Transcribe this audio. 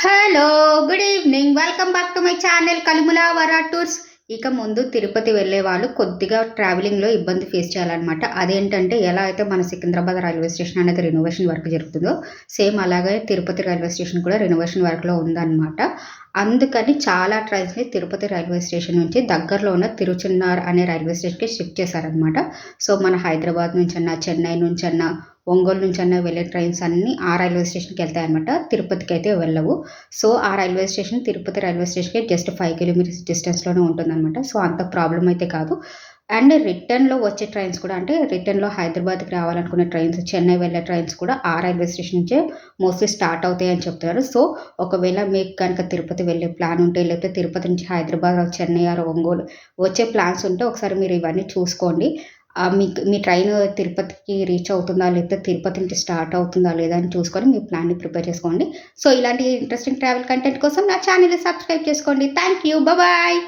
Hello good evening welcome back to my channel కలిములా వరా tours ఇక ముందు తిరుపతి వెళ్ళే వాళ్ళు కొద్దిగా ట్రావెలింగ్లో ఇబ్బంది ఫేస్ చేయాలన్నమాట. అదేంటంటే ఎలా అయితే మన సికింద్రాబాద్ రైల్వే స్టేషన్ అనేది రెనోవేషన్ వర్క్ జరుగుతుందో సేమ్ అలాగే తిరుపతి రైల్వే స్టేషన్ కూడా రెనోవేషన్ వర్క్లో ఉందన్నమాట. అందుకని చాలా ట్రైన్స్ని తిరుపతి రైల్వే స్టేషన్ నుంచి దగ్గరలో ఉన్న తిరుచున్నార్ అనే రైల్వే స్టేషన్కి షిఫ్ట్ చేశారనమాట సో మన హైదరాబాద్ నుంచి అన్న చెన్నై నుంచి అన్నా ఒంగోలు నుంచి అన్న వెళ్ళే ట్రైన్స్ అన్నీ ఆ రైల్వే స్టేషన్కి వెళ్తాయి అనమాట తిరుపతికి అయితే వెళ్ళవు. సో ఆ రైల్వే స్టేషన్ తిరుపతి రైల్వే స్టేషన్కి జస్ట్ ఫైవ్ కిలోమీటర్స్ డిస్టెన్స్లోనే ఉంటుందన్నమాట. సో అంత ప్రాబ్లం అయితే కాదు. అండ్ రిటర్న్లో వచ్చే ట్రైన్స్ కూడా అంటే రిటర్న్లో హైదరాబాద్కి రావాలనుకునే ట్రైన్స్ చెన్నై వెళ్ళే ట్రైన్స్ కూడా ఆ రైల్వే స్టేషన్ నుంచే మోస్ట్లీ స్టార్ట్ అవుతాయి అని చెప్తున్నారు. సో ఒకవేళ మీకు కనుక తిరుపతి వెళ్ళే ప్లాన్ ఉంటే లేకపోతే తిరుపతి నుంచి హైదరాబాద్ చెన్నై ఆర్ ఒంగోలు వచ్చే ప్లాన్స్ ఉంటే ఒకసారి మీరు ఇవన్నీ చూసుకోండి. మీకు మీ ట్రైన్ తిరుపతికి రీచ్ అవుతుందా లేకపోతే తిరుపతి నుంచి స్టార్ట్ అవుతుందా లేదా అని చూసుకొని మీ ప్లాన్ని ప్రిపేర్ చేసుకోండి. సో ఇలాంటి ఇంట్రెస్టింగ్ ట్రావెల్ కంటెంట్ కోసం నా ఛానల్ని సబ్స్క్రైబ్ చేసుకోండి. Thank you bye